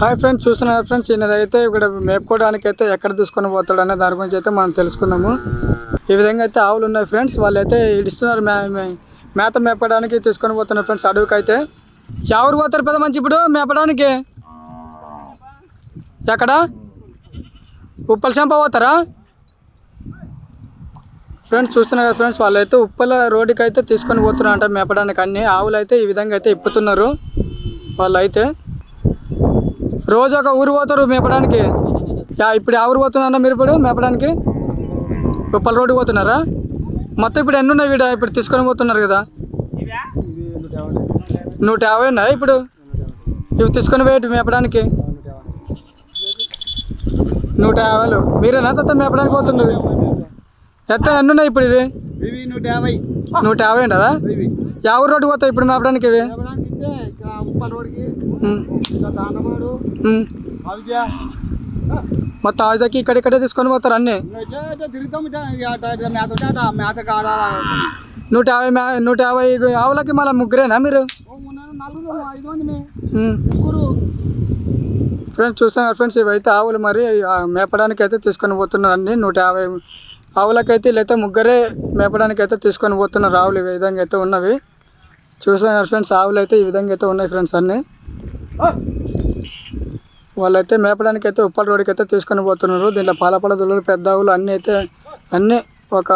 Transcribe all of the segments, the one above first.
Hi friends చూస్తున్నారు friends? ఈయనదైతే ఇక్కడ మేపుకోవడానికి అయితే ఎక్కడ తీసుకొని పోతాడు అనే దాని గురించి అయితే మనం తెలుసుకుందాము. ఈ విధంగా అయితే ఆవులు ఉన్నాయి ఫ్రెండ్స్. వాళ్ళు అయితే ఇడుస్తున్నారు మే మే- మేత మేపడానికి తీసుకొని పోతున్నారు ఫ్రెండ్స్ అడవికి అయితే ఎవరు పోతారు పెద్ద మంచి ఇప్పుడు మేపడానికి? ఎక్కడ? ఉప్పల చెంప పోతారా? ఫ్రెండ్స్ చూస్తున్నారు కదా ఫ్రెండ్స్ వాళ్ళు అయితే ఉప్పల రోడ్డుకి అయితే తీసుకొని పోతున్నారు అంట మేపడానికి అన్ని ఆవులు అయితే ఈ విధంగా అయితే ఇప్పుతున్నారు. వాళ్ళు అయితే రోజు ఒక ఊరు పోతారు మేపడానికి. యా ఇప్పుడు ఆ ఊరు పోతున్నారా మీరు ఇప్పుడు మేపడానికి? ఉప్పల రోడ్డు పోతున్నారా? మొత్తం ఇప్పుడు ఎన్ని ఉన్నాయి వీడ? ఇప్పుడు తీసుకొని పోతున్నారు కదా. నూట యాభై ఉన్నాయి ఇప్పుడు? ఇవి తీసుకొని పోయేటి మేపడానికి? నూట యాభైలు. మీరేనా తాత మేపడానికి పోతున్నారు ఎంత ఎన్ని ఉన్నాయి ఇప్పుడు ఇవి? నూట యాభై. నూట యాభై ఉండవా యా ఊరు రోడ్డు పోతాయి ఇప్పుడు మేపడానికి ఇవి? ఉప్పల్ రోడ్కి దానమాడు. అవిద్య. మొత్తం ఇక్కడిక్కడే తీసుకొని పోతారు అన్నీ. తిరుగుతాం మేత మేత కాడ నూట యాభై నూట యాభై ఆవులకి మళ్ళీ ముగ్గురేనా మీరు? ఫ్రెండ్స్ చూస్తున్నారు ఫ్రెండ్స్ ఇవైతే ఆవులు మరి మేపడానికి అయితే తీసుకొని పోతున్నారు అన్ని. నూట యాభై ఆవులకైతే వీళ్ళైతే ముగ్గురే మేపడానికి అయితే తీసుకొని పోతున్నారు ఆవులు. ఈ విధంగా అయితే ఉన్నవి. చూస్తున్నారు ఫ్రెండ్స్ ఆవులు అయితే ఈ విధంగా అయితే ఉన్నాయి ఫ్రెండ్స్ అన్నీ. వాళ్ళైతే మేపడానికి అయితే ఉప్పల రోడ్డుకి అయితే తీసుకొని పోతున్నారు. దీంట్లో పాలపాల దుళ్ళు పెద్ద ఆవులు అన్నీ అయితే అన్నీ ఒక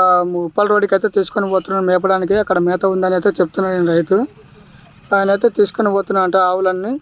ఉప్పల రోడ్డుకి అయితే తీసుకొని పోతున్నారు మేపడానికి. అక్కడ మేత ఉందని అయితే చెప్తున్నాడు రైతు. ఆయన అయితే తీసుకొని పోతున్నా అంటే ఆవులన్నీ.